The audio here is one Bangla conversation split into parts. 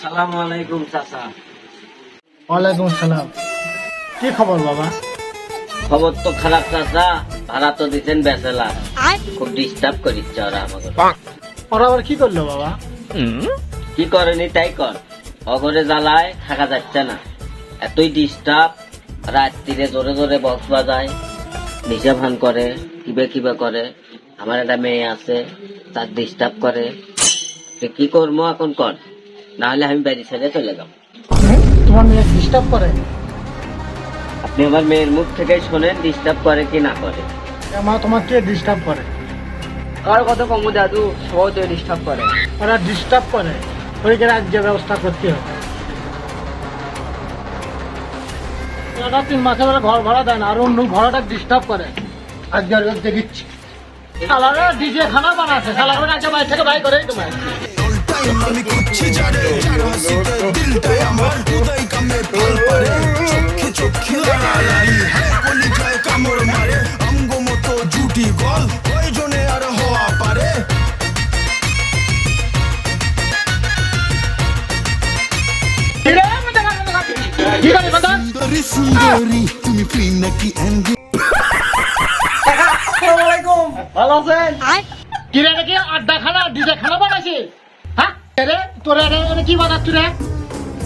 সালাম আলাইকুম চাচা। ওয়ালাইকুম কি খবর বাবা? খবর তো খারাপ চাচা। ভাড়া তো বেচেলা খুব ডিস্টার্ব ওরা আমাকে। ওরা আবার কি করল বাবা? কি করেনি তাই কর। অঘরে জ্বালায় থাকা যাচ্ছে না। এতই ডিস্টার্ব রাত্রিরে জোরে জোরে বক্স বাজায়। নিশা ভান করে কিবে কিবে করে। আমার একটা মেয়ে আছে তার ডিস্টার্ব করে। কি করব এখন কর। না হলে আমি বাড়ি ছেড়ে চলে যাব। তোমার মেয়ে ডিস্টার্ব করে? আপনি আমার মেয়ের মুখ থেকে শোনেন ডিস্টার্ব করে কি না করে। মা তোমার কে ডিস্টার্ব করে? কার কথা কমু দাদু সবাই তো ডিস্টার্ব করে। ওরা ডিস্টার্ব করে। ওইকে রাজ্যের ব্যবস্থা করতে হবে। ওরা তিন মাসে ওরা ঘর ভাড়া দেয় না আর অন্য ভাড়াটা ডিস্টার্ব করে। আজকে আর দেখিচ্ছি। সালারা ডিজে খানা বানাচ্ছে সালারা আজকে বাইরে থেকে বাই করেই তোমার আমি কুচ্ছি জারে হাসিতে দিলটাই আমার উদয় কামে পাল পারে। চোখে চোখে লড়াই হ্যাঁ বলি খায় কামড় মারে। অঙ্গ মতো জুটি গল ওই জনে আর হওয়া পারে? ঠিক আছে কথা সুন্দরী সুন্দরী তুমি প্রেম নাকি অ্যাঙ্গেল ভালো আছেন? কিরে নাকি আড্ডা খানা ডিজে খানা বানাইছে হ্যাঁ রে কি বানাচ্ছ রে?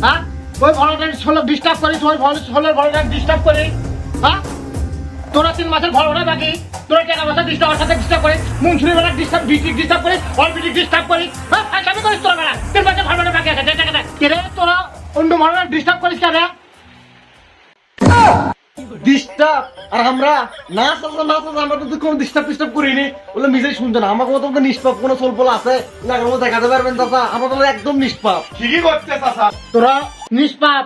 হ্যাঁ? ওই ভরটা ষোলো ডিস্টার্ব করি তোর ষোলোর ভরটা ডিস্টার্ব করি হ্যাঁ? তোরা তিন মাসের ভরটা বাকি, তোরা টাকা পয়সা ডিস্টার্ব সাথে ডিস্টার্ব করি মুনসুরি বেলা ডিস্টার্ব ডিস্ট্রিক্ট ডিস্টার্ব করে অরবিটিক ডিস্টার্ব করি হ্যাঁ? আমি করিস তোরা বেলা। তিন মাসের ভরটা বাকি আছে, দে টাকাটা কিরে তোরা অন্য ভরটা ডিস্টার্ব করিস কেন ডিস্টার্ব আর আমরা না চাচা না চাচা আমরা তো কোনো ডিস্টার্ব টিস্টার্ব করিনি বলে নিজেই শুনছে না আমার মতো তো নিষ্পাপ কোনো চলপল আছে লাগার মতো দেখাতে পারবেন চাচা আমার তো একদম নিষ্পাপ তোরা নিষ্পাপ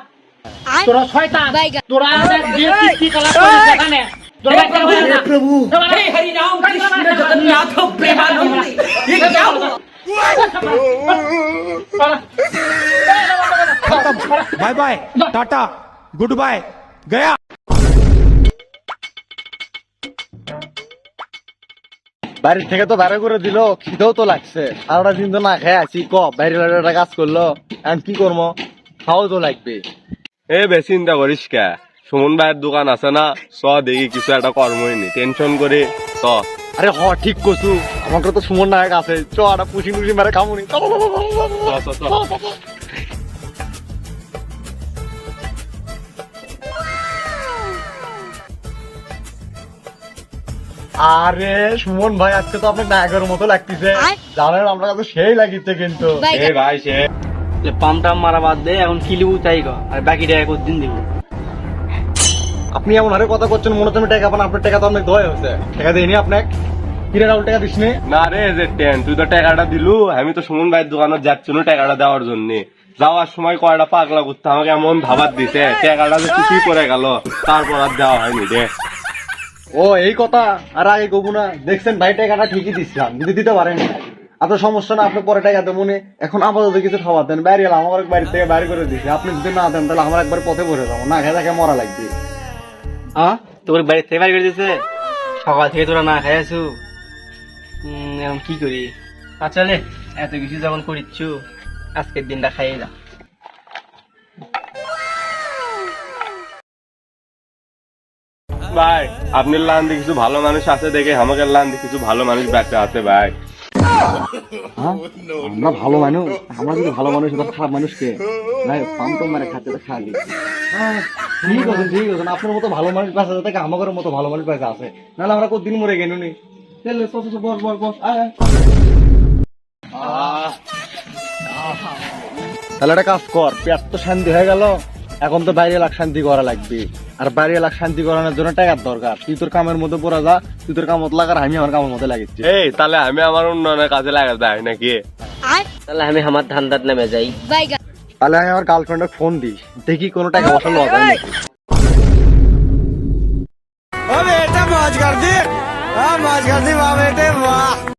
তোরা শয়তান তোরা আমাদের দিয়ে কি কি কালা করিস এখানে তোরা একটা বলিস না। প্রভু हे हरि राम कृष्ण जगन्नाथ प्रेमानंद ये क्या हुआ bye bye tata goodbye गया বাড়ি থেকে তো বাইরে করে দিল খিদেও তো লাগছে। আর ওটা দিন তো না খেয়ে আছি ক বাইরে একটা কাজ করল। এখন কি করব? খাওয়াও তো লাগবে। এ বেশি চিন্তা করিস কে? সুমন ভাইয়ের দোকান আছে না? চ দেখি কিছু একটা কর্মই নি টেনশন করে চ। আরে হ ঠিক কছু আমাকে তো সুমন নায়ক আছে চ একটা পুষি টুসি মারে খামুনি। আরে সুমন ভাই আজকে তো আপনার নায়কের মতো লাগতেছে। জানেন আমরা কাছে সেই লাগিচ্ছে কিন্তু। এ ভাই সে পাম্প টাম মারা বাদ দে এখন কিলিবু তাই কর আর বাকি টাকা দিন দিব। আপনি এমন আরে কথা করছেন মনে হচ্ছে টাকা পান আপনার টাকা তো অনেক দয় হয়েছে। টাকা দিইনি আপনাকে? কিরে রাহুল টাকা দিস না? রে যে টেন তুই তো টাকাটা দিলু। আমি তো সুমন ভাইয়ের দোকানে যাচ্ছি না টাকাটা দেওয়ার জন্য। যাওয়ার সময় কয়টা পাগলা করতে আমাকে এমন ধাবার দিছে টাকাটা যে কিছুই করে গেল তারপর আর দেওয়া হয়নি রে। ও, এই কথা আর আগে কবু না। দেখছেন ভাই টাকাটা ঠিকই দিচ্ছিলাম যদি দিতে পারেন। আপনার সমস্যা না আপনি পরে টাকা দেবো এখন আপাতত কিছু খাবার দেন। বাইরে এলাম, আমার বাড়ি থেকে বাইরে করে দিচ্ছি আপনি যদি না দেন, তাহলে আমার একবার পথে পড়ে যাব। না খেয়ে মরা লাগবে। হ্যাঁ তোর বাড়ি থেকে বাড়ি করে দিছে? সকাল থেকে তোরা না খাই আছো? এখন কি করি? আচ্ছা এত কিছু যখন করিচ্ছু, আজকের দিনটা খাইয়ে যা ভাই আপনার লান্দি কিছু ভালো মানুষ আছে দেখে আমাকে লান্দি কিছু ভালো মানুষ বেঁচে আছে ভাই। হ্যাঁ? আমরা ভালো মানুষ আমরা যদি ভালো মানুষ এবার খারাপ মানুষকে ভাই পাম তো মারে খাতে তো খালি। হ্যাঁ, ঠিক আছে ঠিক আছে আপনার মতো ভালো মানুষ বাঁচা থেকে আমাদের মতো ভালো মানুষ বাঁচা আছে। নাহলে আমরা কতদিন মরে গেল নি চল, চল, চল, বস বস বস আয়। তাহলে একটা কাজ কর পেট তো শান্তি হয়ে গেল এখন তো বাইরে এলাক শান্তি করা লাগবে। আর বাইরে এলাক শান্তি করানোর জন্য টাকার দরকার। তুই তোর কামের মধ্যে পড়া যা তুই তোর কামত লাগার আমি আমার কামের মধ্যে লাগিচ্ছি এই তাহলে আমি আমার উন্নয়নের কাজে লাগাতে হয় নাকি? তাহলে আমি আমার ধান্দাত নেমে যাই। তাহলে আমি আমার গার্লফ্রেন্ডে ফোন দিই। দেখি কোনো টাকা পয়সা লওয়া যায় নাকি। বাবা বেটে বাহ